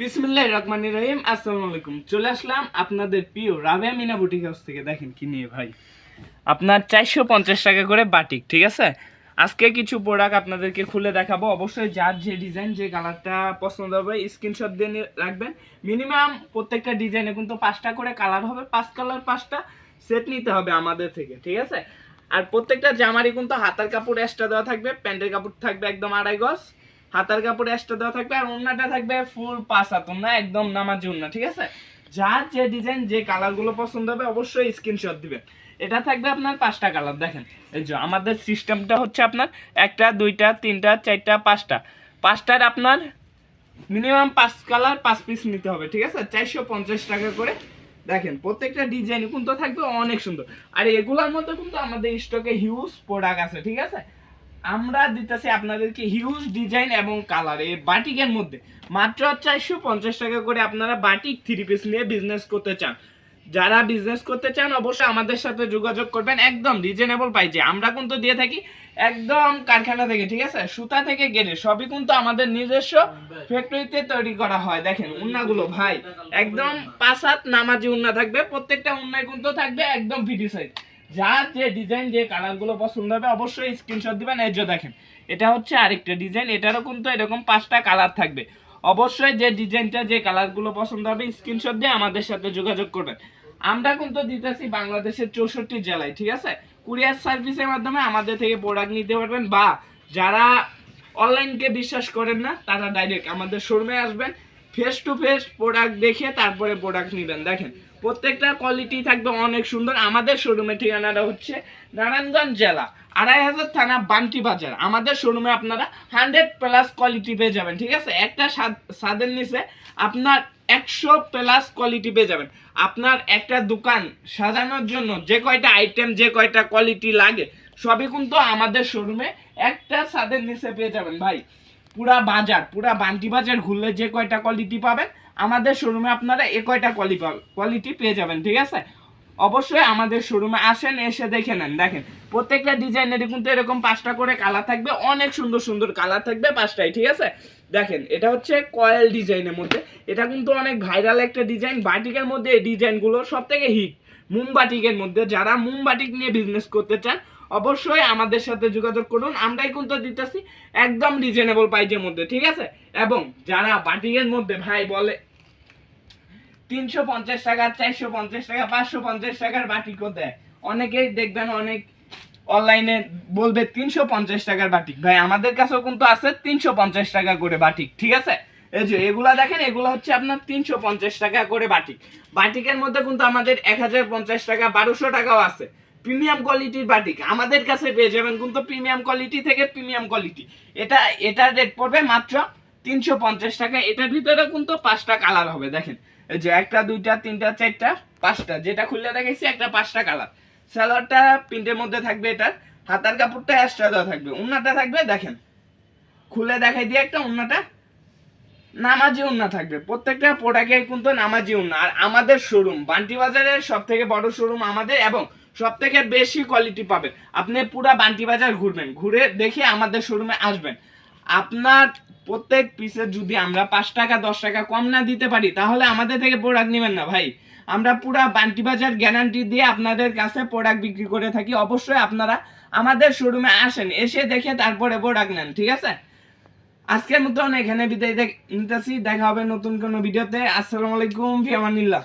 বিসমিল্লাহ রহমান রহিম, আসসালামু আলাইকুম। চলে আসলাম আপনাদের প্রিয় রাবেয়া মিনা বুটিক হাউস থেকে। দেখেন কি নিয়ে ভাই। আপনার চারশো পঞ্চাশ টাকা করে বাটিক ঠিক আছে? আজকে কিছু প্রোডাক্ট আপনাদেরকে খুলে দেখাবো। অবশ্যই যার যে ডিজাইন যে কালারটা পছন্দ হবে স্ক্রিনশট দিয়ে রাখবেন। মিনিমাম প্রত্যেকটা ডিজাইনে কিন্তু পাঁচটা করে কালার হবে, পাঁচ কালার পাঁচটা সেট নিতে হবে আমাদের থেকে, ঠিক আছে? আর প্রত্যেকটা জামারই কিন্তু হাতার কাপড় এক্সট্রা দেওয়া থাকবে, প্যান্টের কাপড় থাকবে একদম আড়াই গজ। হাতার কাপড় এক্সট্রা দেওয়া থাকবে আর ওন্নাটা থাকবে ফুল হাত, ওন্না একদম নামাজি ওন্না, ঠিক আছে? যার যে ডিজাইন যে কালারগুলো পছন্দ হবে অবশ্যই স্ক্রিনশট দিবেন। এটা থাকবে আপনার পাঁচটা কালার দেখেন। এই যে আমাদের সিস্টেমটা হচ্ছে আপনার একটা, দুইটা, তিনটা, চারটা, পাঁচটা। পাঁচটার আপনার মিনিমাম পাঁচ কালার পাঁচ পিস নিতে হবে, ঠিক আছে? চারশো পঞ্চাশ টাকা করে। দেখেন, প্রত্যেকটা ডিজাইন কিন্তু থাকবে অনেক সুন্দর। আর এগুলোর মধ্যে কিন্তু আমাদের স্টকে হিউজ প্রোডাক্ট আছে, ঠিক আছে? আমরা দিতেছি আপনাদেরকে হিউজ ডিজাইন এবং কালার এই বাটিকের মধ্যে। মাত্র চারশো পঞ্চাশ টাকা করে আপনারা বাটিক থ্রি পিস নিয়ে বিজনেস করতে চান। যারা বিজনেস করতে চান, অবশ্যই আমাদের সাথে যোগাযোগ করবেন। একদম রিজনেবল পাইছে আমরা কিন্তু দিয়ে থাকি একদম কারখানা থেকে, ঠিক আছে? সুতা থেকে গেলে সবই কিন্তু আমাদের নিজস্ব ফ্যাক্টরিতে তৈরি করা হয়। দেখেন, উন্নাগুলো, ভাই। একদম পাঁচ হাত নামাজি উন্না থাকবে। প্রত্যেকটা উন্নায় কিন্তু থাকবে একদম ফিটি সাইজ যার যে ডিজাইন যে কালারগুলো পছন্দ হবে, অবশ্যই স্ক্রিনশট দিবেন। এই যে দেখেন, এটা হচ্ছে আরেকটা ডিজাইন এটারও কিন্তু এরকম পাঁচটা কালার থাকবে। অবশ্যই যে ডিজাইনটা যে কালারগুলো পছন্দ হবে স্ক্রিনশট দিয়ে আমাদের সাথে যোগাযোগ করবেন। আমরা কিন্তু দিতেছি বাংলাদেশের চৌষট্টি জেলায়, ঠিক আছে? কুরিয়ার সার্ভিসের মাধ্যমে আমাদের থেকে প্রোডাক্ট নিতে পারবেন, বা যারা অনলাইনকে বিশ্বাস করেন না, তারা ডাইরেক্ট আমাদের শোরুমে আসবেন। ফেস টু ফেস প্রোডাক্ট দেখে তারপরে প্রোডাক্ট নেবেন। দেখেন, প্রত্যেকটা কোয়ালিটি থাকবে অনেক সুন্দর। আমাদের শোরুমের ঠিকানাটা হচ্ছে নারায়ণগঞ্জ জেলা আড়াই হাজার থানা বান্টি বাজার। আমাদের শোরুমে আপনারা হান্ড্রেড প্লাস কোয়ালিটি পেয়ে যাবেন, ঠিক আছে? একটা স্বাদের নিচে আপনার একশো প্লাস কোয়ালিটি পেয়ে যাবেন। আপনার একটা দোকান সাজানোর জন্য যে কয়টা আইটেম যে কয়টা কোয়ালিটি লাগে, সবই কিন্তু আমাদের শোরুমে একটা ছাদের নিচে পেয়ে যাবেন। ভাই পুরা বাজার, পুরা বান্টি বাজার ঘুরলে যে কয়টা কোয়ালিটি পাবেন, আমাদের শোরুমে আপনারা এ কয়টা কোয়ালিটি পেয়ে যাবেন, ঠিক আছে? অবশ্যই আমাদের শোরুমে আসেন, এসে দেখে নেন, দেখেন। প্রত্যেকটা ডিজাইনেরই কিন্তু এরকম পাঁচটা করে কালার থাকবে, অনেক সুন্দর সুন্দর কালার থাকবে পাঁচটাই, ঠিক আছে? দেখেন, এটা হচ্ছে কয়েল ডিজাইনের মধ্যে। এটা কিন্তু অনেক ভাইরাল একটা ডিজাইন বাটিকের মধ্যে এই ডিজাইনগুলো সব থেকে হিট মোমবাটিকের মধ্যে, যারা মোমবাটিক নিয়ে বিজনেস করতে চান অবশ্যই আমাদের সাথে যোগাযোগ করুন। আমরাই কিন্তু দিতেছি একদম রিজনেবল প্রাইজের মধ্যে, ঠিক আছে? এবং যারা বাটিকের মধ্যে ভাই বলে, তিনশো পঞ্চাশ টাকা, চারশো পঞ্চাশ টাকা, পাঁচশো পঞ্চাশ টাকার বাটিকও দেয় অনেকেই দেখবেন, অনেক অনলাইনে বলবে তিনশো পঞ্চাশ টাকার বাটিক। ভাই, আমাদের কাছেও কিন্তু আছে তিনশো পঞ্চাশ টাকা করে বাটিক, ঠিক আছে? এই যে, এগুলা দেখেন, এগুলো হচ্ছে আপনার তিনশো পঞ্চাশ টাকা করে বাটিক। বাটিকের মধ্যে কিন্তু আমাদের এক হাজার পঞ্চাশ টাকা, বারোশো টাকাও আছে। প্রিমিয়াম কোয়ালিটির বাটিক আমাদের কাছে পেয়ে যাবেন কিন্তু প্রিমিয়াম কোয়ালিটি থেকে প্রিমিয়াম কোয়ালিটি এটা এটার রেট পড়বে মাত্র তিনশো পঞ্চাশ টাকা। এটার ভিতরে কিন্তু পাঁচটা কালার হবে, দেখেন। এই যে একটা, দুইটা, তিনটা, চারটা, পাঁচটা। যেটা খুললে দেখেছি একটা পাঁচটা কালার সালোয়ারটা প্রিন্টের মধ্যে থাকবে এটার। হাতার কাপড়টা এক্সট্রা দেওয়া থাকবে। উন্নাটা থাকবে, দেখেন। খুলে দেখাই দিয়ে একটা উন্নাটা। নামাজি উন্না থাকবে। প্রত্যেকটা প্রোডাক্টে কিন্তু নামাজি উন্না। আর আমাদের শোরুম বান্টি বাজারের সব থেকে বড় শোরুম আমাদের এবং সব থেকে বেশি কোয়ালিটি পাবেন। আপনি পুরা বান্টি বাজার ঘুরবেন। ঘুরে দেখে আমাদের শোরুমে আসবেন। আপনার প্রত্যেক পিসে যদি আমরা পাঁচ টাকা, দশ টাকা কম না দিতে পারি, তাহলে আমাদের থেকে প্রোডাক্ট নেবেন না ভাই। আমরা পুরা বান্টি বাজার গ্যারান্টি দিয়ে আপনাদের কাছে প্রোডাক্ট বিক্রি করে থাকি। অবশ্যই আপনারা আমাদের শোরুমে আসেন, এসে দেখে তারপরে প্রোডাক্ট নেন, ঠিক আছে? আজকের মতন এখানে বিদায় নিতেছি। দেখা হবে নতুন কোনো ভিডিওতে আসসালামু আলাইকুম ফিয়ামানিল্লাহ